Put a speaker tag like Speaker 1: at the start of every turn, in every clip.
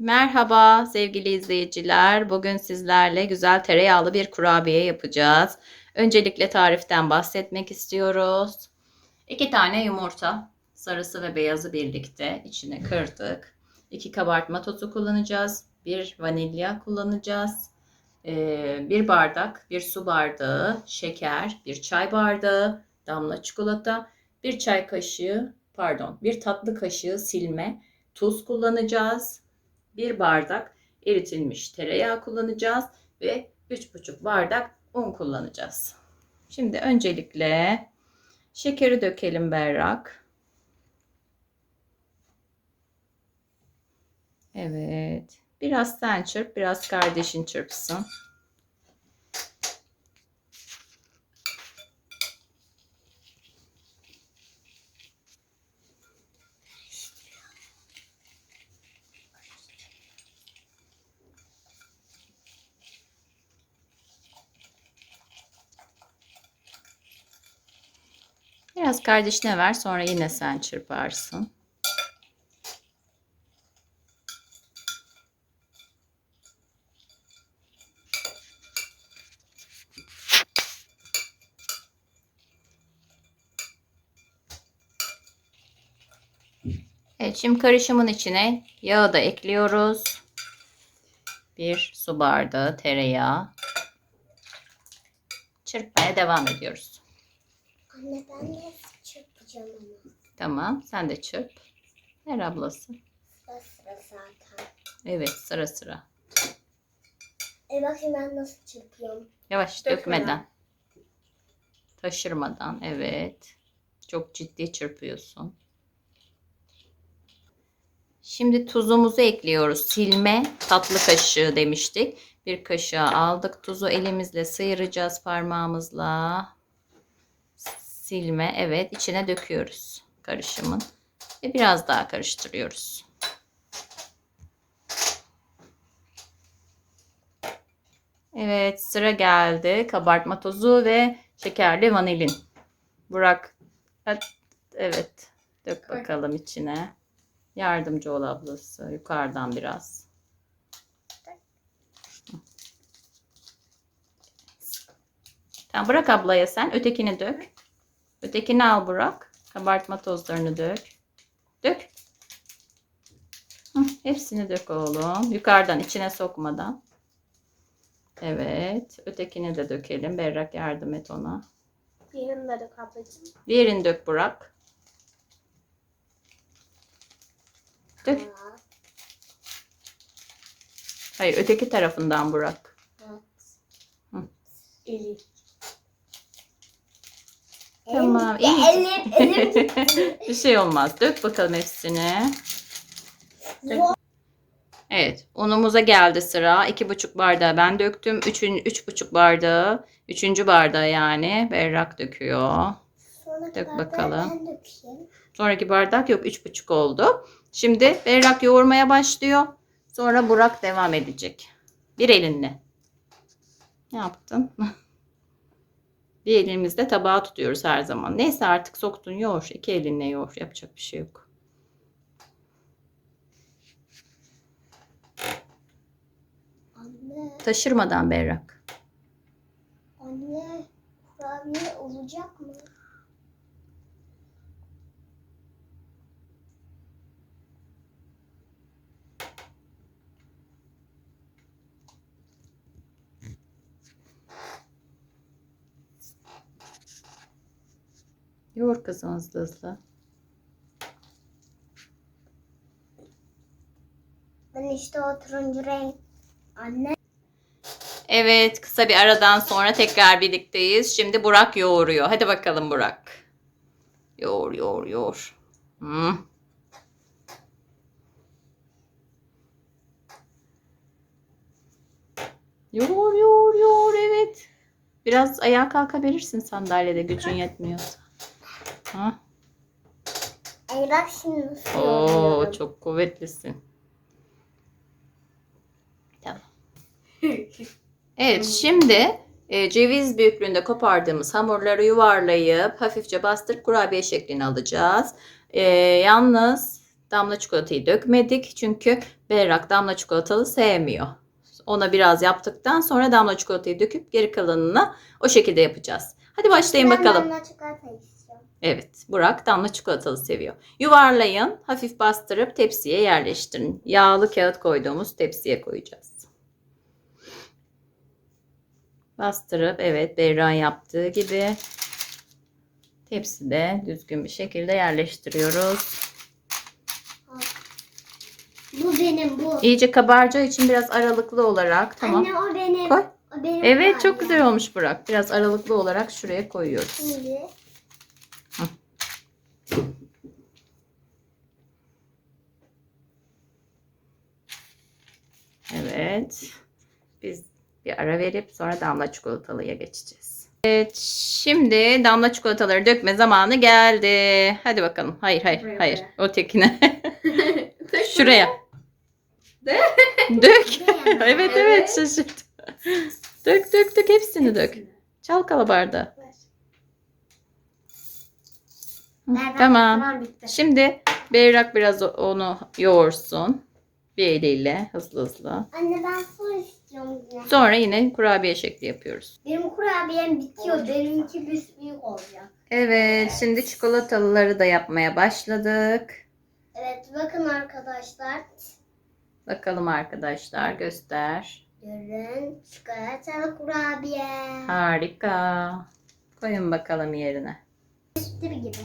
Speaker 1: Merhaba sevgili izleyiciler. Bugün sizlerle güzel tereyağlı bir kurabiye yapacağız. Öncelikle tariften bahsetmek istiyoruz. İki tane yumurta, sarısı ve beyazı birlikte içine kırdık. İki kabartma tozu kullanacağız. Bir vanilya kullanacağız. Ee, bir bardak, bir su bardağı şeker, bir çay bardağı damla çikolata, bir çay kaşığı, pardon, bir tatlı kaşığı silme, tuz kullanacağız. 1 bardak eritilmiş tereyağı kullanacağız ve 3,5 bardak un kullanacağız. Şimdi öncelikle şekeri dökelim berrak. Evet. Biraz sen çırp, biraz kardeşin çırpsın. Biraz kardeşine ver sonra yine sen çırparsın. Evet şimdi karışımın içine yağı da ekliyoruz. Bir su bardağı tereyağı. Çırpmaya devam ediyoruz.
Speaker 2: Anne ben nasıl çırpacağım onu?
Speaker 1: Tamam sen de çırp. Ver ablası.
Speaker 2: Sıra sıra zaten.
Speaker 1: Evet sıra sıra.
Speaker 2: E bakayım ben nasıl çırpıyorum.
Speaker 1: Yavaş
Speaker 2: Dökmeden.
Speaker 1: dökmeden. Taşırmadan evet. Çok ciddi çırpıyorsun. Şimdi tuzumuzu ekliyoruz. Silme tatlı kaşığı demiştik. Bir kaşığı aldık. Tuzu elimizle sıyıracağız parmağımızla. Silme evet içine döküyoruz karışımın. Ve biraz daha karıştırıyoruz. Evet sıra geldi. Kabartma tozu ve şekerli vanilin. Burak evet dök bakalım içine. Yardımcı ol ablası yukarıdan biraz. Tamam bırak ablaya sen ötekini dök. Ötekini al Burak. Kabartma tozlarını dök. Dök. Hı, hepsini dök oğlum. Yukarıdan içine sokmadan. Evet. Ötekini de dökelim. Berrak yardım et ona.
Speaker 2: Diğerini de dök ablacığım.
Speaker 1: Diğerini dök Burak. Dök.
Speaker 2: Aa,
Speaker 1: Hayır öteki tarafından Burak.
Speaker 2: evet.
Speaker 1: Hı.
Speaker 2: Eli.
Speaker 1: Tamam, iyi.
Speaker 2: Elim, elim gitti.
Speaker 1: Bir şey olmaz. Dök bakalım hepsini.
Speaker 2: Zor.
Speaker 1: Evet. Unumuza geldi sıra. 2,5 bardağı ben döktüm. 3'ün 3,5 bardağı. 3. bardağı yani. Berrak döküyor. Dök bakalım. Sonraki bardak yok 3,5 oldu. Şimdi Berrak yoğurmaya başlıyor. Sonra Burak devam edecek. Bir elinle. Ne yaptın? bir elimizde tabağı tutuyoruz her zaman. Neyse artık soktun yoğur. İki elinle yoğur. Yapacak bir şey yok.
Speaker 2: Anne,
Speaker 1: Taşırmadan Berrak.
Speaker 2: anne kurabiye olacak mı?
Speaker 1: Yoğur kızım hızlı hızlı.
Speaker 2: Ben işte o turuncu renk. Anne.
Speaker 1: Evet kısa bir aradan sonra tekrar birlikteyiz. Şimdi Burak yoğuruyor. Hadi bakalım Burak. Yoğur yoğur yoğur. Hmm. Yoğur yoğur yoğur evet. Biraz ayağa kalkabilirsin sandalyede gücün yetmiyorsa. Ha?
Speaker 2: Ay bak şimdi nasıl
Speaker 1: Oo çok kuvvetlisin. Tamam. Evet şimdi e, ceviz büyüklüğünde kopardığımız hamurları yuvarlayıp hafifçe bastırıp kurabiye şeklini alacağız. E, yalnız damla çikolatayı dökmedik. Çünkü Berrak damla çikolatalı sevmiyor. Ona biraz yaptıktan sonra damla çikolatayı döküp geri kalanını o şekilde yapacağız. Hadi başlayın bakalım.
Speaker 2: Ben damla çikolata istiyorum.
Speaker 1: Evet, Burak damla çikolatalı seviyor. Yuvarlayın, hafif bastırıp tepsiye yerleştirin. Yağlı kağıt koyduğumuz tepsiye koyacağız. Bastırıp evet Berra yaptığı gibi tepside düzgün bir şekilde yerleştiriyoruz.
Speaker 2: Bu benim bu.
Speaker 1: İyice kabaracağı için biraz aralıklı olarak tamam.
Speaker 2: Anne o benim.
Speaker 1: Koy.
Speaker 2: O benim
Speaker 1: Evet çok güzel olmuş Burak. Biraz aralıklı olarak şuraya koyuyoruz.
Speaker 2: Şimdi.
Speaker 1: Evet. Biz bir ara verip sonra damla çikolatalıya geçeceğiz. Evet, şimdi damla çikolataları dökme zamanı geldi. Hadi bakalım. Hayır, hayır,
Speaker 2: Buraya,
Speaker 1: hayır.
Speaker 2: buraya.
Speaker 1: O tekine. Şuraya. Dök. Evet, evet, şaşırt. dök, dök, dök. Hepsini dök. Çalkala bardağı. Tamam.
Speaker 2: Tamam bitti.
Speaker 1: Şimdi Berrak biraz onu yoğursun. Bir eliyle hızlı hızlı.
Speaker 2: Anne ben su istiyorum yine.
Speaker 1: Sonra yine kurabiye şekli yapıyoruz.
Speaker 2: Benim kurabiyem bitiyor. Benimki büyük olacak.
Speaker 1: Evet, şimdi çikolatalıları da yapmaya başladık.
Speaker 2: Evet bakın arkadaşlar.
Speaker 1: Bakalım arkadaşlar göster.
Speaker 2: Görün çikolatalı kurabiye.
Speaker 1: Harika. Koyun bakalım yerine.
Speaker 2: Sütü gibi.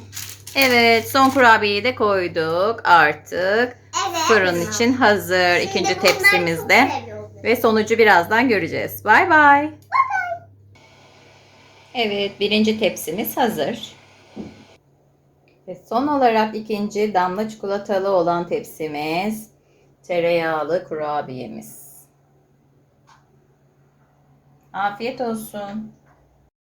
Speaker 1: Evet, son kurabiyeyi de koyduk artık.
Speaker 2: Evet.
Speaker 1: Fırın için hazır
Speaker 2: Şimdi
Speaker 1: ikinci tepsimizde.
Speaker 2: çok seviyorum.
Speaker 1: Ve sonucu birazdan göreceğiz. Bay bay. Evet, birinci tepsimiz hazır. Ve son olarak ikinci damla çikolatalı olan tepsimiz tereyağlı kurabiyemiz. Afiyet olsun.